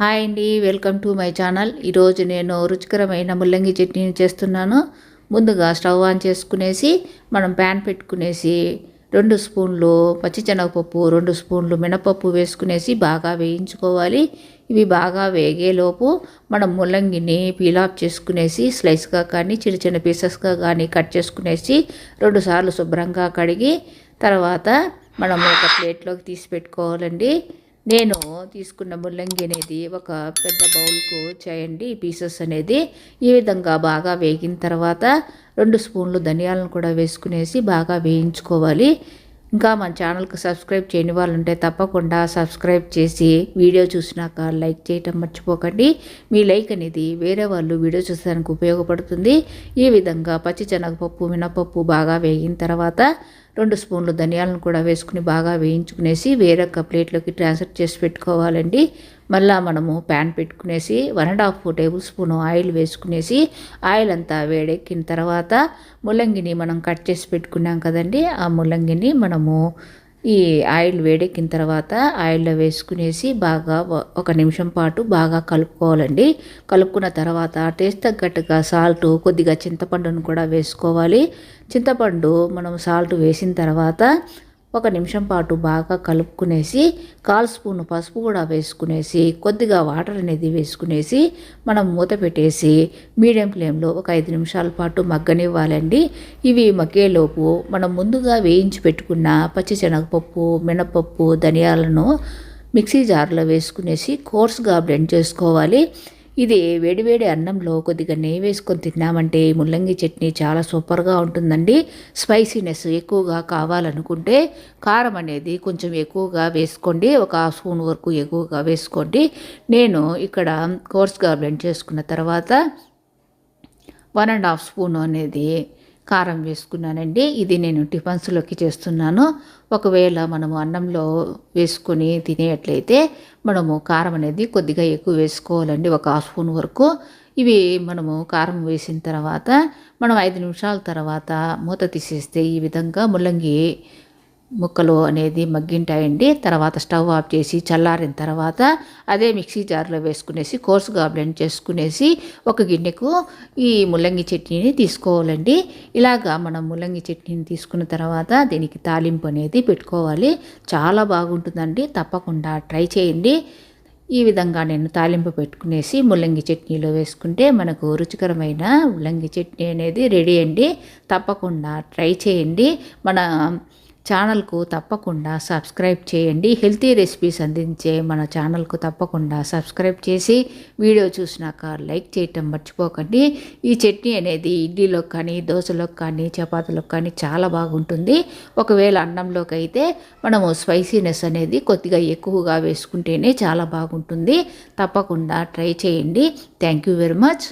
Hi అండి welcome to my channel. ఈరోజు నేను రుచికరమైన ముల్లంగి చట్నీని చేస్తున్నాను. ముందుగా స్టవ్ ఆన్ చేసుకునేసి మనం ప్యాన్ పెట్టుకునేసి రెండు స్పూన్లు పచ్చిశనగపప్పు రెండు స్పూన్లు మినపప్పు వేసుకునేసి బాగా వేయించుకోవాలి. ఇవి బాగా వేగేలోపు మనం ముల్లంగిని పీలాప్ చేసుకునేసి స్లైస్గా కానీ చిన్న చిన్న పీసెస్గా కానీ కట్ చేసుకునేసి రెండుసార్లు శుభ్రంగా కడిగి తర్వాత మనం ఒక ప్లేట్లోకి తీసి పెట్టుకోవాలండి. నేను తీసుకున్న ముల్లంగి అనేది ఒక పెద్ద బౌల్కు చేయండి. పీసెస్ అనేది ఈ విధంగా బాగా వేగిన తర్వాత రెండు స్పూన్లు ధనియాలను కూడా వేసుకునేసి బాగా వేయించుకోవాలి. ఇంకా మన ఛానల్కి సబ్స్క్రైబ్ చేయని వాళ్ళు ఉంటే తప్పకుండా సబ్స్క్రైబ్ చేసి వీడియో చూసినాక లైక్ చేయటం మర్చిపోకండి. మీ లైక్ అనేది వేరే వాళ్ళు వీడియో చూసడానికి ఉపయోగపడుతుంది. ఈ విధంగా పచ్చి శనగపప్పు మినపప్పు బాగా వేగిన తర్వాత రెండు స్పూన్లు ధనియాలను కూడా వేసుకుని బాగా వేయించుకునేసి వేరొక ప్లేట్లోకి ట్రాన్స్ఫర్ చేసి పెట్టుకోవాలండి. మళ్ళీ మనము ప్యాన్ పెట్టుకునేసి one and half tablespoon oil వేసుకునేసి oil అంతా వేడెక్కిన తర్వాత ముల్లంగిని మనం కట్ చేసి పెట్టుకున్నాం కదండి ఆ ముల్లంగిని మనము ఈ ఆయిల్ వేడెక్కిన తర్వాత ఆయిల్లో వేసుకునేసి బాగా ఒక నిమిషం పాటు బాగా కలుపుకోవాలండి. కలుపుకున్న తర్వాత టేస్ట్ తగ్గట్టుగా సాల్ట్ కొద్దిగా చింతపండును కూడా వేసుకోవాలి. చింతపండు మనం సాల్ట్ వేసిన తర్వాత ఒక నిమిషం పాటు బాగా కలుపుకునేసి కాల్ స్పూన్ పసుపు కూడా వేసుకునేసి కొద్దిగా వాటర్ అనేది వేసుకునేసి మనం మూత పెట్టేసి మీడియం ఫ్లేమ్లో ఒక ఐదు నిమిషాల పాటు మగ్గనివ్వాలండి. ఇవి మగ్గేలోపు మనం ముందుగా వేయించి పెట్టుకున్న పచ్చి శనగపప్పు మినపప్పు ధనియాలను మిక్సీ జార్లో వేసుకునేసి కోర్స్గా బ్లెండ్ చేసుకోవాలి. ఇది వేడివేడి అన్నంలో కొద్దిగా నెయ్యి వేసుకొని తిన్నామంటే ముల్లంగి చట్నీ చాలా సూపర్గా ఉంటుందండి. స్పైసీనెస్ ఎక్కువగా కావాలనుకుంటే కారం అనేది కొంచెం ఎక్కువగా వేసుకోండి. ఒక హాఫ్ స్పూన్ వరకు ఎక్కువగా వేసుకోండి. నేను ఇక్కడ కోర్స్గా బ్లెండ్ చేసుకున్న తర్వాత వన్ అండ్ హాఫ్ స్పూన్ అనేది కారం వేసుకున్నానండి. ఇది నేను టిఫన్స్లోకి చేస్తున్నాను. ఒకవేళ మనము అన్నంలో వేసుకొని తినేట్లయితే మనము కారం అనేది కొద్దిగా ఎక్కువ వేసుకోవాలండి. ఒక హాఫ్ స్పూన్ వరకు. ఇవి మనము కారం వేసిన తర్వాత మనం ఐదు నిమిషాల తర్వాత మూత తీసేస్తే ఈ విధంగా ముల్లంగి ముక్కలు అనేది మగ్గింటాయండి. తర్వాత స్టవ్ ఆఫ్ చేసి చల్లారిన తర్వాత అదే మిక్సీ జార్లో వేసుకునేసి కోర్సుగా బ్లెండ్ చేసుకునేసి ఒక గిన్నెకు ఈ ముల్లంగి చట్నీని తీసుకోవాలండి. ఇలాగా మనం ముల్లంగి చట్నీని తీసుకున్న తర్వాత దీనికి తాలింపు అనేది పెట్టుకోవాలి. చాలా బాగుంటుందండి. తప్పకుండా ట్రై చేయండి. ఈ విధంగా నేను తాలింపు పెట్టుకునేసి ముల్లంగి చట్నీలో వేసుకుంటే మనకు రుచికరమైన ముల్లంగి చట్నీ అనేది రెడీ అండి. తప్పకుండా ట్రై చేయండి. మన ఛానల్కు తప్పకుండా సబ్స్క్రైబ్ చేయండి. హెల్తీ రెసిపీస్ అందించే మన ఛానల్కు తప్పకుండా సబ్స్క్రైబ్ చేసి వీడియో చూసినాక లైక్ చేయటం మర్చిపోకండి. ఈ చట్నీ అనేది ఇడ్లీలోకి కానీ దోశలోకి కానీ చపాతీలకు కానీ చాలా బాగుంటుంది. ఒకవేళ అన్నంలోకి అయితే మనము స్పైసీనెస్ అనేది కొద్దిగా ఎక్కువగా వేసుకుంటేనే చాలా బాగుంటుంది. తప్పకుండా ట్రై చేయండి. Thank you very much.